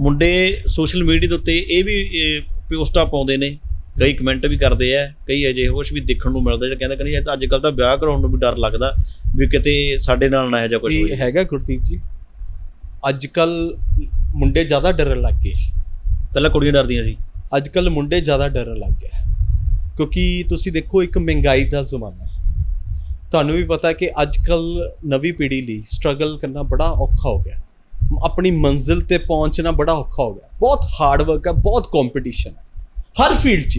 ਮੁੰਡੇ social media ਦੇ ਉੱਤੇ ਇਹ ਵੀ ਪੋਸਟਾਂ ਪਾਉਂਦੇ ਨੇ ਕਈ ਕਮੈਂਟ ਵੀ ਕਰਦੇ ਆ ਕਈ ਅਜੇ ਕੁਝ ਵੀ ਦੇਖਣ ਨੂੰ ਮਿਲਦਾ ਜਿਹੜਾ ਕਹਿੰਦਾ ਕਿ ਨਹੀਂ ਇਹ ਤਾਂ ਅੱਜ ਕੱਲ ਤਾਂ ਵਿਆਹ ਕਰਾਉਣ ਨੂੰ ਵੀ ਡਰ ਲੱਗਦਾ ਵੀ ਕਿਤੇ ਸਾਡੇ ਨਾਲ ਨਾ ਇਹੋ ਜਿਹਾ ਕੁਝ ਹੋਵੇ। ਹੈਗਾ ਗੁਰਦੀਪ ਜੀ। ਅੱਜ ਕੱਲ ਮੁੰਡੇ ਜ਼ਿਆਦਾ ਡਰਨ ਲੱਗ ਗਏ। ਪਹਿਲਾਂ ਕੁੜੀਆਂ ਡਰਦੀਆਂ ਸੀ। ਅੱਜ ਕੱਲ ਮੁੰਡੇ ਜ਼ਿਆਦਾ ਡਰਨ ਲੱਗ ਗਏ। ਕਿਉਂਕਿ ਤੁਸੀਂ ਦੇਖੋ ਇੱਕ ਮਹਿੰਗਾਈ ਦਾ ਜ਼ਮਾਨਾ ਹੈ। ਤੁਹਾਨੂੰ ਵੀ ਪਤਾ ਕਿ ਅੱਜ ਕੱਲ ਨਵੀਂ ਪੀੜ੍ਹੀ ਲਈ ਸਟਰਗਲ ਕਰਨਾ ਬੜਾ ਔਖਾ ਹੋ ਗਿਆ। ਆਪਣੀ ਮੰਜ਼ਿਲ ਤੇ ਪਹੁੰਚਣਾ ਬੜਾ ਔਖਾ ਹੋ ਗਿਆ। ਬਹੁਤ ਹਾਰਡ ਵਰਕ ਹੈ, ਬਹੁਤ ਕੰਪੀਟੀਸ਼ਨ ਹੈ। ਹਰ ਫੀਲਡ 'ਚ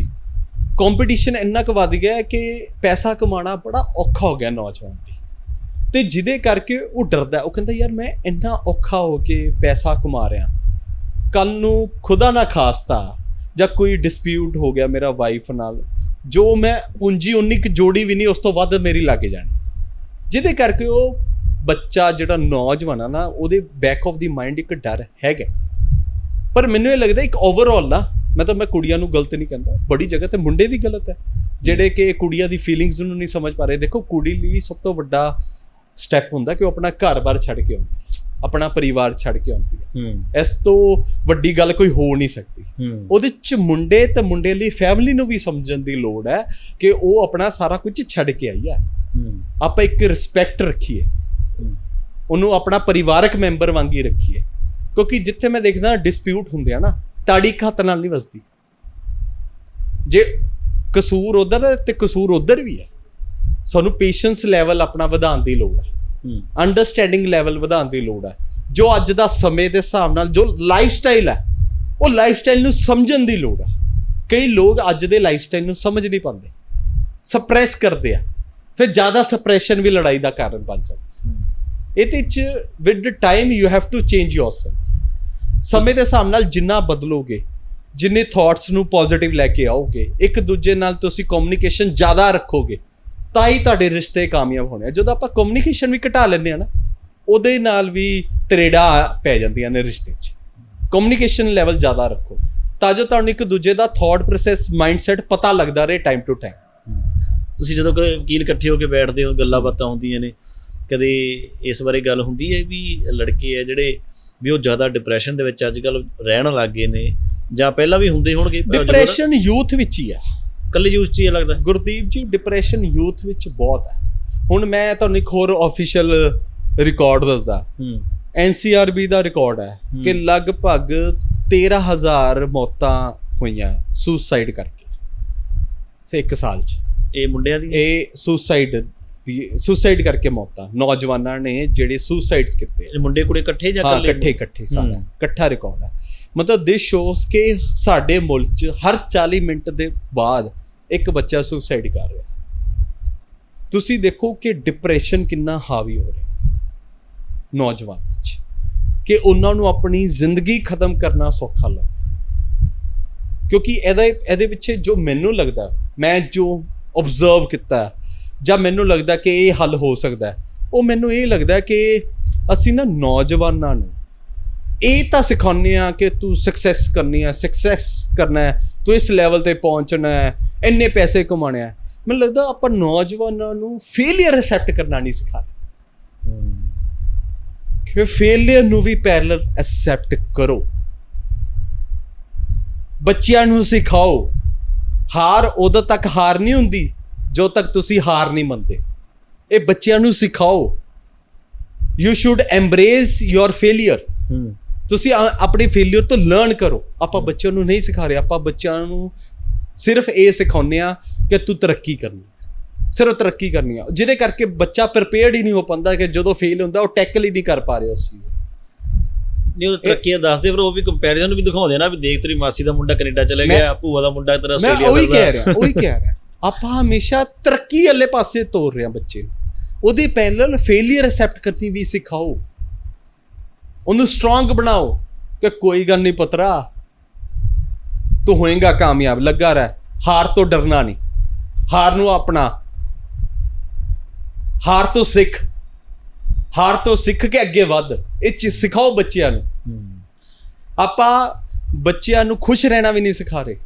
ਕੰਪੀਟੀਸ਼ਨ ਇੰਨਾ ਕੁ ਵੱਧ ਗਿਆ ਕਿ ਪੈਸਾ ਕਮਾਉਣਾ ਬੜਾ ਔਖਾ ਹੋ ਗਿਆ ਨੌਜਵਾਨ ਦੀ। ਤੇ ਜਿਹਦੇ ਕਰਕੇ ਉਹ ਡਰਦਾ ਉਹ ਕਹਿੰਦਾ, ਯਾਰ, ਮੈਂ ਇੰਨਾ ਔਖਾ ਹੋ ਕੇ ਪੈਸਾ ਕਮਾ ਰਿਹਾ। ਕੱਲ ਨੂੰ ਖੁਦਾ ਨਾ ਖਾਸਤਾ ਜਾਂ ਕੋਈ ਡਿਸਪਿਊਟ ਹੋ ਗਿਆ ਮੇਰਾ ਵਾਈਫ ਨਾਲ, ਜੋ ਮੈਂ ਪੂੰਜੀ ਉਨੀ ਕੁ ਜੋੜੀ ਵੀ ਨਹੀਂ, ਉਸ ਤੋਂ ਵੱਧ ਮੇਰੀ ਲੱਗ ਜਾਣੀ ਜਿਹਦੇ ਕਰਕੇ ਉਹ ਬੱਚਾ ਜਿਹੜਾ ਨੌਜਵਾਨ ਆ ਨਾ ਉਹਦੇ ਬੈਕ ਆਫ ਦੀ ਮਾਈਂਡ ਇੱਕ ਡਰ ਹੈਗਾ। ਪਰ ਮੈਨੂੰ ਇਹ ਲੱਗਦਾ ਇੱਕ ਓਵਰਆਲ ਨਾ ਮੈਂ ਤਾਂ ਮੈਂ ਕੁੜੀਆਂ ਨੂੰ ਗਲਤ ਨਹੀਂ ਕਹਿੰਦਾ ਬੜੀ ਜਗ੍ਹਾ ਤੇ ਮੁੰਡੇ ਵੀ ਗਲਤ ਹੈ ਜਿਹੜੇ ਕਿ ਕੁੜੀਆਂ ਦੀ ਫੀਲਿੰਗਸ ਨੂੰ ਨਹੀਂ ਸਮਝ ਪਾ ਰਹੇ। ਦੇਖੋ ਕੁੜੀ ਲਈ ਸਭ ਤੋਂ ਵੱਡਾ ਸਟੈਪ ਹੁੰਦਾ ਕਿ ਉਹ ਆਪਣਾ ਘਰ-ਬਾਰ ਛੱਡ ਕੇ ਆਉਂਦੀ ਹੈ ਆਪਣਾ ਪਰਿਵਾਰ ਛੱਡ ਕੇ ਆਉਂਦੀ ਹੈ। ਇਸ ਤੋਂ ਵੱਡੀ ਗੱਲ ਕੋਈ ਹੋ ਨਹੀਂ ਸਕਦੀ। ਉਹਦੇ ਚ ਮੁੰਡੇ ਤੇ ਮੁੰਡੇ ਲਈ ਫੈਮਿਲੀ ਨੂੰ ਵੀ ਸਮਝਣ ਦੀ ਲੋੜ ਹੈ ਕਿ ਉਹ ਆਪਣਾ ਸਾਰਾ ਕੁਝ ਛੱਡ ਕੇ ਆਈ ਹੈ। ਆਪਾਂ ਇੱਕ ਰਿਸਪੈਕਟ ਰੱਖੀਏ। ਉਹਨੂੰ ਆਪਣਾ ਪਰਿਵਾਰਕ ਮੈਂਬਰ ਵਾਂਗੀ ਰੱਖੀਏ। ਕਿਉਂਕਿ ਜਿੱਥੇ ਮੈਂ ਦੇਖਦਾ ਡਿਸਪਿਊਟ ਹੁੰਦੇ ਆ ਨਾ ਤਾੜੀ ਹੱਥ ਨਾਲ ਨਹੀਂ ਵਸਦੀ। ਜੇ ਕਸੂਰ ਉਧਰ ਹੈ ਤੇ ਕਸੂਰ ਉਧਰ ਵੀ ਹੈ। ਸਾਨੂੰ ਪੇਸ਼ੈਂਸ ਲੈਵਲ ਆਪਣਾ ਵਧਾਉਣ ਦੀ ਲੋੜ ਹੈ। ਹੂੰ। ਅੰਡਰਸਟੈਂਡਿੰਗ ਲੈਵਲ ਵਧਾਉਣ ਦੀ ਲੋੜ ਹੈ। ਜੋ ਅੱਜ ਦਾ ਸਮੇਂ ਦੇ ਹਿਸਾਬ ਨਾਲ ਜੋ ਲਾਈਫ ਸਟਾਈਲ ਹੈ ਉਹ ਲਾਈਫ ਸਟਾਈਲ ਨੂੰ ਸਮਝਣ ਦੀ ਲੋੜ ਹੈ। ਕਈ ਲੋਕ ਅੱਜ ਦੇ ਲਾਈਫ ਸਟਾਈਲ ਨੂੰ ਸਮਝ ਨਹੀਂ ਪਾਉਂਦੇ। ਸਪਰੈਸ ਕਰਦੇ ਆ। ਫਿਰ ਜ਼ਿਆਦਾ ਸਪਰੈਸ਼ਨ ਵੀ ਲੜਾਈ ਦਾ ਕਾਰਨ ਬਣ ਜਾਂਦਾ। ਇਹਦੇ ਚ with time you have to change yourself ਸਮੇਂ ਦੇ ਹਿਸਾਬ ਨਾਲ ਜਿੰਨਾ ਬਦਲੋਗੇ, ਜਿੰਨੇ ਥਾਟਸ ਨੂੰ ਪੋਜ਼ਿਟਿਵ ਲੈ ਕੇ ਆਓਗੇ, ਇੱਕ ਦੂਜੇ ਨਾਲ ਤੁਸੀਂ ਕਮਿਊਨੀਕੇਸ਼ਨ ਜ਼ਿਆਦਾ ਰੱਖੋਗੇ, ਤਾਂ ਹੀ ਤੁਹਾਡੇ ਰਿਸ਼ਤੇ ਕਾਮਯਾਬ ਹੋਣੇ ਆ। ਜਦੋਂ ਆਪਾਂ ਕਮਿਊਨੀਕੇਸ਼ਨ ਵੀ ਘਟਾ ਲੈਂਦੇ ਆ ਨਾ, ਉਹਦੇ ਨਾਲ ਵੀ ਤਰੇੜਾ ਪੈ ਜਾਂਦੀਆਂ ਨੇ ਰਿਸ਼ਤੇ 'ਚ। ਕਮਿਊਨੀਕੇਸ਼ਨ ਲੈਵਲ ਜ਼ਿਆਦਾ ਰੱਖੋ। ਤਾਂ ਜੋ ਤੁਹਾਨੂੰ ਇੱਕ ਦੂਜੇ ਦਾ ਥਾਟ ਪ੍ਰੋਸੈਸ ਮਾਈਂਡਸੈਟ ਪਤਾ ਲੱਗਦਾ ਰਹੇ ਟਾਈਮ ਟੂ ਟਾਈਮ ਤੁਸੀਂ ਜਦੋਂ ਕਦੇ ਵਕੀਲ ਇਕੱਠੇ ਹੋ ਕੇ ਬੈਠਦੇ ਹੋ, ਗੱਲਾਂ ਬਾਤਾਂ ਹੁੰਦੀਆਂ ਨੇ ਕਦੇ ਇਸ ਬਾਰੇ ਗੱਲ ਹੁੰਦੀ ਹੈ ਵੀ ਲੜਕੇ ਆ ਜਿਹੜੇ ਵੀ ਉਹ ਜ਼ਿਆਦਾ ਡਿਪਰੈਸ਼ਨ ਦੇ ਵਿੱਚ ਅੱਜ ਕੱਲ ਰਹਿਣ ਲੱਗ ਗਏ ਨੇ ਜਾਂ ਪਹਿਲਾਂ ਵੀ ਹੁੰਦੇ ਹੋਣਗੇ ਡਿਪਰੈਸ਼ਨ ਯੂਥ ਵਿੱਚ ਹੀ ਹੈ ਕੱਲੇ ਯੂਜ਼ ਚ ਹੀ ਲੱਗਦਾ। ਗੁਰਦੀਪ ਜੀ ਡਿਪਰੈਸ਼ਨ ਯੂਥ ਵਿੱਚ ਬਹੁਤ ਹੈ ਹੁਣ ਮੈਂ ਤੁਹਾਨੂੰ ਇੱਕ ਹੋਰ ਆਫੀਸ਼ੀਅਲ ਰਿਕਾਰਡ ਦੱਸਦਾ। ਹੂੰ। ਐਨਸੀਆਰਬੀ ਦਾ ਰਿਕਾਰਡ ਹੈ। ਕਿ ਲਗਭਗ 13000 ਮੌਤਾਂ ਹੋਈਆਂ ਸੁਸਾਈਡ ਕਰਕੇ। ਸੇ ਇੱਕ ਸਾਲ 'ਚ। ਇਹ ਮੁੰਡਿਆਂ ਦੀ ਇਹ ਸੁਸਾਈਡ ਸੁਸਾਈਡ ਕਰਕੇ ਮੌਤਾਂ। ਨੌਜਵਾਨਾਂ ਨੇ ਜਿਹੜੇ ਸੁਸਾਈਡਸ ਕੀਤੇ। ਮੁੰਡੇ ਕੁੜੇ ਇਕੱਠੇ ਜਾਂ ਇਕੱਲੇ ਇਕੱਠੇ ਇਕੱਠੇ ਸਾਰਾ। ਇਕੱਠਾ ਰਿਕਾਰਡ ਹੈ ਮਤਲਬ ਦਿਸ ਸ਼ੋਸ ਕਿ ਸਾਡੇ ਮੁਲਕ 'ਚ ਹਰ 40 ਮਿੰਟ ਦੇ ਬਾਅਦ ਇੱਕ ਬੱਚਾ ਸੁਸਾਈਡ ਕਰ ਰਿਹਾ। ਤੁਸੀਂ ਦੇਖੋ ਕਿ ਡਿਪਰੈਸ਼ਨ ਕਿੰਨਾ ਹਾਵੀ ਹੋ ਰਿਹਾ। ਨੌਜਵਾਨਾਂ 'ਚ। ਕਿ ਉਹਨਾਂ ਨੂੰ ਆਪਣੀ ਜ਼ਿੰਦਗੀ ਖਤਮ ਕਰਨਾ ਸੌਖਾ ਲੱਗਦਾ ਕਿਉਂਕਿ ਇਹਦਾ ਇਹਦੇ ਪਿੱਛੇ ਜੋ ਮੈਨੂੰ ਲੱਗਦਾ ਮੈਂ ਜੋ ਆਬਜ਼ਰਵ ਕੀਤਾ ਜਾਂ ਮੈਨੂੰ ਲੱਗਦਾ ਕਿ ਇਹ ਹੱਲ ਹੋ ਸਕਦਾ ਉਹ ਮੈਨੂੰ ਇਹ ਲੱਗਦਾ ਕਿ ਅਸੀਂ ਨਾ ਨੌਜਵਾਨਾਂ ਨੂੰ ਇਹ ਤਾਂ ਸਿਖਾਉਂਦੇ ਆ ਕਿ ਤੂੰ ਸਕਸੈਸ ਕਰਨੀ ਹੈ ਸਕਸੈਸ ਕਰਨਾ ਹੈ, ਤੂੰ ਇਸ ਲੈਵਲ ਤੇ ਪਹੁੰਚਣਾ ਹੈ, ਇੰਨੇ ਪੈਸੇ ਕਮਾਉਣੇ ਹੈ। ਮੈਨੂੰ ਲੱਗਦਾ ਆਪਾਂ ਨੌਜਵਾਨਾਂ ਨੂੰ ਫੇਲਿਅਰ ਐਕਸੈਪਟ ਕਰਨਾ ਨਹੀਂ ਸਿਖਾ ਰਹੇ। ਕਿ ਫੇਲਿਅਰ ਨੂੰ ਵੀ ਪੈਰਲਲ ਐਕਸੈਪਟ ਕਰੋ। ਬੱਚਿਆਂ ਨੂੰ ਸਿਖਾਓ। ਹਾਰ ਉਦੋਂ ਤੱਕ ਹਾਰ ਨਹੀਂ ਹੁੰਦੀ। ਜਦੋਂ ਤੱਕ ਤੁਸੀਂ ਹਾਰ ਨਹੀਂ ਮੰਨਦੇ। ਇਹ ਬੱਚਿਆਂ ਨੂੰ ਸਿਖਾਓ। You should embrace your failure ਤੁਸੀਂ ਆਪਣੇ ਫੇਲਿਅਰ ਤੋਂ ਲਰਨ ਕਰੋ। ਆਪਾਂ ਬੱਚਿਆਂ ਨੂੰ ਨਹੀਂ ਸਿਖਾ ਰਹੇ। ਆਪਾਂ ਬੱਚਿਆਂ ਨੂੰ ਸਿਰਫ ਇਹ ਸਿਖਾਉਂਦੇ ਆ ਕਿ ਤੂੰ ਤਰੱਕੀ ਕਰਨੀ। ਸਿਰਫ ਤਰੱਕੀ ਕਰਨੀ ਆ ਜਿਹਦੇ ਕਰਕੇ ਬੱਚਾ ਪ੍ਰਿਪੇਅਰਡ ਹੀ ਨਹੀਂ ਹੋ ਪਾਉਂਦਾ ਕਿ ਜਦੋਂ ਫੇਲ ਹੁੰਦਾ ਉਹ ਟੈਕਲ ਹੀ ਨਹੀਂ ਕਰ ਪਾ ਰਿਹਾ ਉਸ ਚੀਜ਼ ਨੂੰ। ਨਹੀਂ ਉਹ ਤਰੱਕੀਆਂ ਦੱਸਦੇ ਪਰ ਉਹ ਵੀ ਕੰਪੈਰੀਜ਼ਨ ਵੀ ਦਿਖਾਉਂਦੇ ਨਾ ਵੀ ਦੇਖ ਤੇਰੀ ਮਾਸੀ ਦਾ ਮੁੰਡਾ ਕੈਨੇਡਾ ਚਲੇ ਮੈਂ- ਗਿਆ ਭੂਆ ਦਾ ਮੁੰਡਾ ਤੇਰਾ ਮੈਂ ਆਸਟ੍ਰੇਲੀਆ ਉਹੀ ਫਿਰਦਾ। ਕਹਿ ਰਿਹਾ ਉਹੀ ਕਹਿ ਰਿਹਾ। ਆਪਾਂ ਹਮੇਸ਼ਾ ਤਰੱਕੀ ਵਾਲੇ ਪਾਸੇ ਤੋਰ ਰਹੇ ਹਾਂ ਬੱਚੇ ਨੂੰ। ਉਹਦੇ ਪੈਰਲਲ ਫੇਲਿਅਰ ਐਕਸੈਪਟ ਕਰਨੀ ਵੀ ਸਿਖਾਓ। ਉਹਨੂੰ ਸਟਰੋਂਗ ਬਣਾਓ ਕਿ ਕੋਈ ਗੱਲ ਨਹੀਂ ਪਤਰਾ ਤੂੰ ਹੋਏਗਾ ਕਾਮਯਾਬ ਲੱਗਾ ਰਹਿ। ਹਾਰ ਤੋਂ ਡਰਨਾ ਨਹੀਂ। ਹਾਰ ਨੂੰ ਆਪਣਾ। ਹਾਰ ਤੋਂ ਸਿੱਖ। ਹਾਰ ਤੋਂ ਸਿੱਖ ਕੇ ਅੱਗੇ ਵੱਧ। ਇਹ ਚੀਜ਼ ਸਿਖਾਓ ਬੱਚਿਆਂ ਨੂੰ। ਆਪਾਂ ਬੱਚਿਆਂ ਨੂੰ ਖੁਸ਼ ਰਹਿਣਾ ਵੀ ਨਹੀਂ ਸਿਖਾ ਰਹੇ।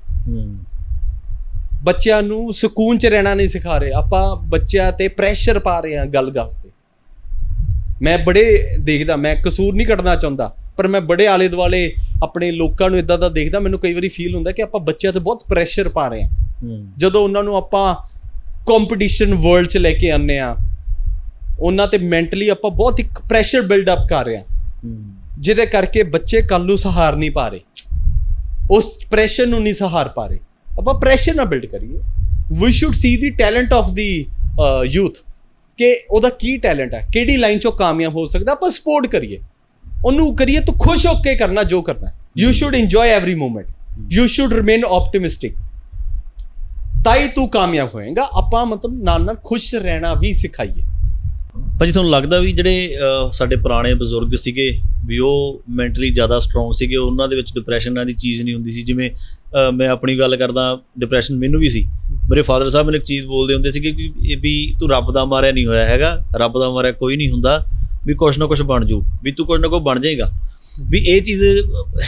ਬੱਚਿਆਂ ਨੂੰ ਸਕੂਨ ਚ ਰਹਿਣਾ ਨਹੀਂ ਸਿਖਾ ਰਹੇ। ਆਪਾਂ ਬੱਚਿਆਂ ਤੇ ਪ੍ਰੈਸ਼ਰ ਪਾ ਰਹੇ ਹਾਂ ਗੱਲ ਗੱਲ ਤੇ। ਮੈਂ ਬੜੇ ਦੇਖਦਾ ਮੈਂ ਕਸੂਰ ਨਹੀਂ ਕੱਢਣਾ ਚਾਹੁੰਦਾ ਪਰ ਮੈਂ ਬੜੇ ਆਲੇ ਦੁਆਲੇ ਆਪਣੇ ਲੋਕਾਂ ਨੂੰ ਇਦਾਂ ਦਾ ਦੇਖਦਾ ਮੈਨੂੰ ਕਈ ਵਾਰੀ ਫੀਲ ਹੁੰਦਾ ਕਿ ਆਪਾਂ ਬੱਚਿਆਂ ਤੇ ਬਹੁਤ ਪ੍ਰੈਸ਼ਰ ਪਾ ਰਹੇ ਹਾਂ। ਜਦੋਂ ਉਹਨਾਂ ਨੂੰ ਆਪਾਂ ਕੰਪੀਟੀਸ਼ਨ ਵਰਲਡ 'ਚ ਲੈ ਕੇ ਆਉਂਦੇ ਆ ਉਹਨਾਂ ਤੇ ਮੈਂਟਲੀ ਆਪਾਂ ਬਹੁਤ ਇੱਕ ਪ੍ਰੈਸ਼ਰ ਬਿਲਡ ਅਪ ਕਰ ਰਹੇ ਹੂੰ। ਜਿਹਦੇ ਕਰਕੇ ਬੱਚੇ ਕੱਲ ਨੂੰ ਸਹਾਰ ਨਹੀਂ ਪਾ ਰਹੇ। ਉਸ ਪ੍ਰੈਸ਼ਰ ਨੂੰ ਨਹੀਂ ਸਹਾਰ ਪਾ ਰਹੇ। ਆਪਾਂ ਪ੍ਰੈਸ਼ਰ ਨਾ ਬਿਲਡ ਕਰੀਏ। We should see the talent of the youth ਕਿ ਉਹਦਾ ਕੀ ਟੈਲੈਂਟ ਹੈ, ਕਿਹੜੀ ਲਾਈਨ 'ਚੋਂ ਕਾਮਯਾਬ ਹੋ ਸਕਦਾ, ਆਪਾਂ ਸਪੋਰਟ ਕਰੀਏ। ਉਹਨੂੰ ਕਰੀਏ ਤੂੰ ਖੁਸ਼ ਹੋ ਕੇ ਕਰਨਾ, ਜੋ ਕਰਨਾ you should enjoy every moment you should remain optimistic ਤਾਂ ਹੀ ਤੂੰ ਕਾਮਯਾਬ ਹੋਏਗਾ, ਆਪਾਂ ਮਤਲਬ ਨਾਲ ਨਾਲ ਖੁਸ਼ ਰਹਿਣਾ ਵੀ ਸਿਖਾਈਏ। ਭਾਜੀ, ਤੁਹਾਨੂੰ ਲੱਗਦਾ ਵੀ ਜਿਹੜੇ ਸਾਡੇ ਪੁਰਾਣੇ ਬਜ਼ੁਰਗ ਸੀਗੇ, ਵੀ ਉਹ ਮੈਂਟਲੀ ਜ਼ਿਆਦਾ ਸਟਰੋਂਗ ਸੀਗੇ, ਉਹਨਾਂ ਦੇ ਵਿੱਚ ਡਿਪਰੈਸ਼ਨ ਨਾਂ ਦੀ ਚੀਜ਼ ਨਹੀਂ ਹੁੰਦੀ ਸੀ, ਜਿਵੇਂ ਮੈਂ ਆਪਣੀ ਗੱਲ ਕਰਦਾ ਡਿਪਰੈਸ਼ਨ ਮੈਨੂੰ ਵੀ ਸੀ। ਮੇਰੇ ਫਾਦਰ ਸਾਹਿਬ ਮੈਨੂੰ ਇੱਕ ਚੀਜ਼ ਬੋਲਦੇ ਹੁੰਦੇ ਸੀਗੇ ਕਿ ਇਹ ਵੀ ਤੂੰ ਰੱਬ ਦਾ ਮਾਰਿਆ ਨਹੀਂ ਹੋਇਆ ਹੈਗਾ ਰੱਬ ਦਾ ਮਾਰਿਆ ਕੋਈ ਨਹੀਂ ਹੁੰਦਾ ਵੀ ਕੁਛ ਨਾ ਕੁਛ ਬਣ ਜੂ ਵੀ ਤੂੰ ਕੁਛ ਨਾ ਕੁਛ ਬਣ ਜਾਏਗਾ। ਵੀ ਇਹ ਚੀਜ਼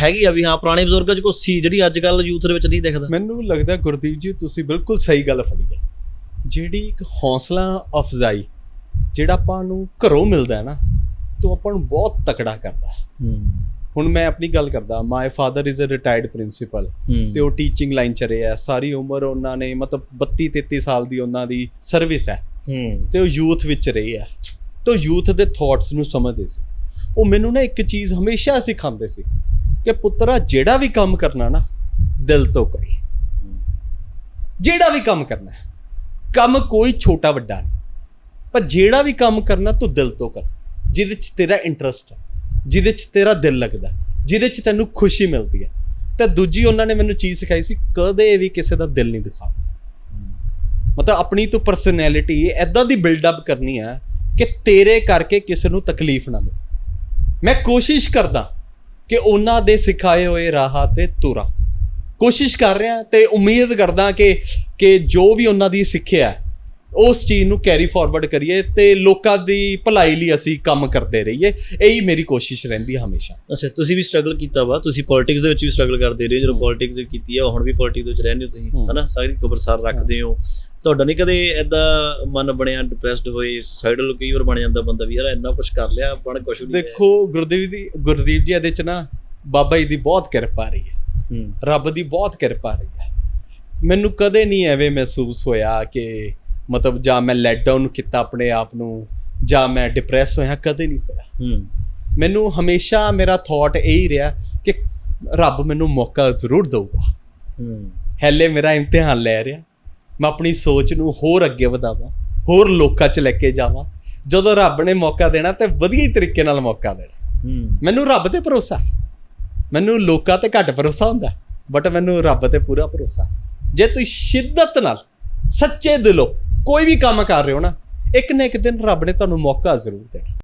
ਹੈਗੀ ਆ ਵੀ ਹਾਂ ਪੁਰਾਣੇ ਬਜ਼ੁਰਗਾਂ 'ਚ ਕੁਛ ਸੀ ਜਿਹੜੀ ਅੱਜ ਕੱਲ ਯੂਥ ਦੇ ਵਿੱਚ ਨਹੀਂ ਦਿਖਦਾ। ਮੈਨੂੰ ਲੱਗਦਾ ਗੁਰਦੀਪ ਜੀ ਤੁਸੀਂ ਬਿਲਕੁਲ ਸਹੀ ਗੱਲ ਫੜੀ ਹੈ ਜਿਹੜੀ ਇੱਕ ਹੌਸਲਾ ਅਫਜ਼ਾਈ ਜਿਹੜਾ ਆਪਾਂ ਨੂੰ ਘਰੋਂ ਮਿਲਦਾ ਹੈ ਨਾ ਤੋਂ ਆਪਾਂ ਨੂੰ ਬਹੁਤ ਤਕੜਾ ਕਰਦਾ ਹੁਣ ਮੈਂ ਆਪਣੀ ਗੱਲ ਕਰਦਾ my father is a retired principal ਤੇ ਉਹ ਟੀਚਿੰਗ ਲਾਈਨ ਚ ਰਹੇ ਆ ਸਾਰੀ ਉਮਰ ਉਹਨਾਂ ਨੇ ਮਤਲਬ 32 33 ਸਾਲ ਦੀ ਉਹਨਾਂ ਦੀ ਸਰਵਿਸ ਹੈ। ਤੇ ਉਹ ਯੂਥ ਵਿੱਚ ਰਹੇ ਆ ਤੇ ਯੂਥ ਦੇ ਥਾਟਸ ਨੂੰ ਸਮਝਦੇ ਸੀ। ਉਹ ਮੈਨੂੰ ਨਾ ਇੱਕ ਚੀਜ਼ ਹਮੇਸ਼ਾ ਸਿਖਾਉਂਦੇ ਸੀ ਕਿ ਪੁੱਤਰਾ ਜਿਹੜਾ ਵੀ ਕੰਮ ਕਰਨਾ ਨਾ ਦਿਲ ਤੋਂ ਕਰੀ। ਜਿਹੜਾ ਵੀ ਕੰਮ ਕਰਨਾ ਹੈ, ਕੰਮ ਕੋਈ ਛੋਟਾ ਵੱਡਾ ਨਹੀਂ। ਪਰ ਜਿਹੜਾ ਵੀ ਕੰਮ ਕਰਨਾ ਤੂੰ ਦਿਲ ਤੋਂ ਕਰ। ਜਿਹਦੇ 'ਚ ਤੇਰਾ ਇੰਟਰਸਟ ਹੈ। ਜਿਹਦੇ 'ਚ ਤੇਰਾ ਦਿਲ ਲੱਗਦਾ ਜਿਹਦੇ 'ਚ ਤੈਨੂੰ ਖੁਸ਼ੀ ਮਿਲਦੀ ਹੈ। ਤੇ ਦੂਜੀ ਉਹਨਾਂ ਨੇ ਮੈਨੂੰ ਚੀਜ਼ ਸਿਖਾਈ ਸੀ ਕਦੇ ਵੀ ਕਿਸੇ ਦਾ ਦਿਲ ਨਹੀਂ ਦਿਖਾ ਮਤਲਬ ਆਪਣੀ ਤੂੰ ਪਰਸਨੈਲਿਟੀ ਐਦਾਂ ਦੀ ਬਿਲਡ ਅਪ ਕਰਨੀ ਹੈ ਕਿ ਤੇਰੇ ਕਰਕੇ ਕਿਸੇ ਨੂੰ ਤਕਲੀਫ ਨਾ ਮਿਲੇ। ਮੈਂ ਕੋਸ਼ਿਸ਼ ਕਰਦਾ ਕਿ ਉਹਨਾਂ ਦੇ ਸਿਖਾਏ ਹੋਏ ਰਾਹਾਂ ਤੇ ਤੁਰਾਂ। ਕੋਸ਼ਿਸ਼ ਕਰ ਰਿਹਾ ਤੇ ਉਮੀਦ ਕਰਦਾ ਕਿ ਕਿ ਜੋ ਵੀ ਉਹਨਾਂ ਦੀ ਸਿੱਖਿਆ ਹੈ, ਉਸ ਚੀਜ਼ ਨੂੰ ਕੈਰੀ ਫਾਰਵਰਡ ਕਰੀਏ ਤੇ ਲੋਕਾਂ ਦੀ ਭਲਾਈ ਲਈ ਅਸੀਂ ਕੰਮ ਕਰਦੇ ਰਹੀਏ ਇਹੀ ਮੇਰੀ ਕੋਸ਼ਿਸ਼ ਰਹਿੰਦੀ ਹੈ ਹਮੇਸ਼ਾ। ਅੱਛਾ ਤੁਸੀਂ ਵੀ ਸਟਰਗਲ ਕੀਤਾ ਵਾ ਤੁਸੀਂ ਪੋਲਿਟਿਕਸ ਦੇ ਵਿੱਚ ਵੀ ਸਟਰਗਲ ਕਰਦੇ ਰਹੇ ਹੋ, ਜਦੋਂ ਪੋਲਿਟਿਕਸ ਕੀਤੀ ਆ ਹੁਣ ਵੀ ਪੋਲਿਟਿਕਸ ਦੇ ਵਿੱਚ ਰਹਿੰਦੇ ਹੋ ਤੁਸੀਂ। ਹਨਾ ਸਾਰੀ ਖਬਰਸਾਰ ਰੱਖਦੇ ਹੋ। ਤੁਹਾਡਾ ਨਹੀਂ ਕਦੇ ਐਦਾਂ ਮਨ ਬਣਿਆ ਡਿਪਰੈਸਡ ਹੋਏ ਸੁਸਾਈਡਲ ਕਈ ਵਾਰ ਬਣ ਜਾਂਦਾ ਬੰਦਾ ਵੀ ਯਾਰ ਇੰਨਾ ਕੁਝ ਕਰ ਲਿਆ ਬਣ ਕੁਝ ਨਹੀਂ ਦੇਖੋ ਗੁਰਦੀਪ ਦੀ ਗੁਰਦੀਪ ਜੀ ਇਹਦੇ ਚ ਨਾ ਬਾਬਾ ਜੀ ਦੀ ਬਹੁਤ ਕਿਰਪਾ ਰਹੀ ਹੂੰ। ਰੱਬ ਦੀ ਬਹੁਤ ਕਿਰਪਾ ਰਹੀ ਹੈ। ਮੈਨੂੰ ਕਦੇ ਨਹੀਂ ਐਵੇਂ ਮਹਿਸੂਸ ਹੋਇਆ ਕਿ ਮਤਲਬ ਜਾਂ ਮੈਂ ਲੈਟ ਡਾਊਨ ਕੀਤਾ ਆਪਣੇ ਆਪ ਨੂੰ ਜਾਂ ਮੈਂ ਡਿਪਰੈਸ ਹੋਇਆ ਕਦੇ ਨਹੀਂ ਹੋਇਆ। ਹੂੰ। ਮੈਨੂੰ ਹਮੇਸ਼ਾ ਮੇਰਾ ਥਾਟ ਇਹੀ ਰਿਹਾ ਕਿ ਰੱਬ ਮੈਨੂੰ ਮੌਕਾ ਜ਼ਰੂਰ ਦਊਗਾ। ਹੂੰ। ਹੈਲੇ ਮੇਰਾ ਇਮਤਿਹਾਨ ਲੈ ਰਿਹਾ। ਮੈਂ ਆਪਣੀ ਸੋਚ ਨੂੰ ਹੋਰ ਅੱਗੇ ਵਧਾਵਾਂ ਹੋਰ ਲੋਕਾਂ 'ਚ ਲੈ ਕੇ ਜਾਵਾਂ। ਜਦੋਂ ਰੱਬ ਨੇ ਮੌਕਾ ਦੇਣਾ ਤੇ ਵਧੀਆ ਹੀ ਤਰੀਕੇ ਨਾਲ ਮੌਕਾ ਦੇਣਾ। ਹੂੰ। ਮੈਨੂੰ ਰੱਬ ਤੇ ਭਰੋਸਾ। ਮੈਨੂੰ ਲੋਕਾਂ ਤੇ ਘੱਟ ਭਰੋਸਾ ਹੁੰਦਾ ਬਟ ਮੈਨੂੰ ਰੱਬ ਤੇ ਪੂਰਾ ਭਰੋਸਾ। ਜੇ ਤੁਸੀਂ ਸ਼ਿੱਦਤ ਨਾਲ ਸੱਚੇ ਦਿਲੋਂ ਕੋਈ ਵੀ ਕੰਮ ਕਰ ਰਹੇ ਹੋ ਨਾ, ਇੱਕ ਨਾ ਇੱਕ ਦਿਨ ਰੱਬ ਨੇ ਤੁਹਾਨੂੰ ਮੌਕਾ ਜ਼ਰੂਰ ਦੇਣਾ।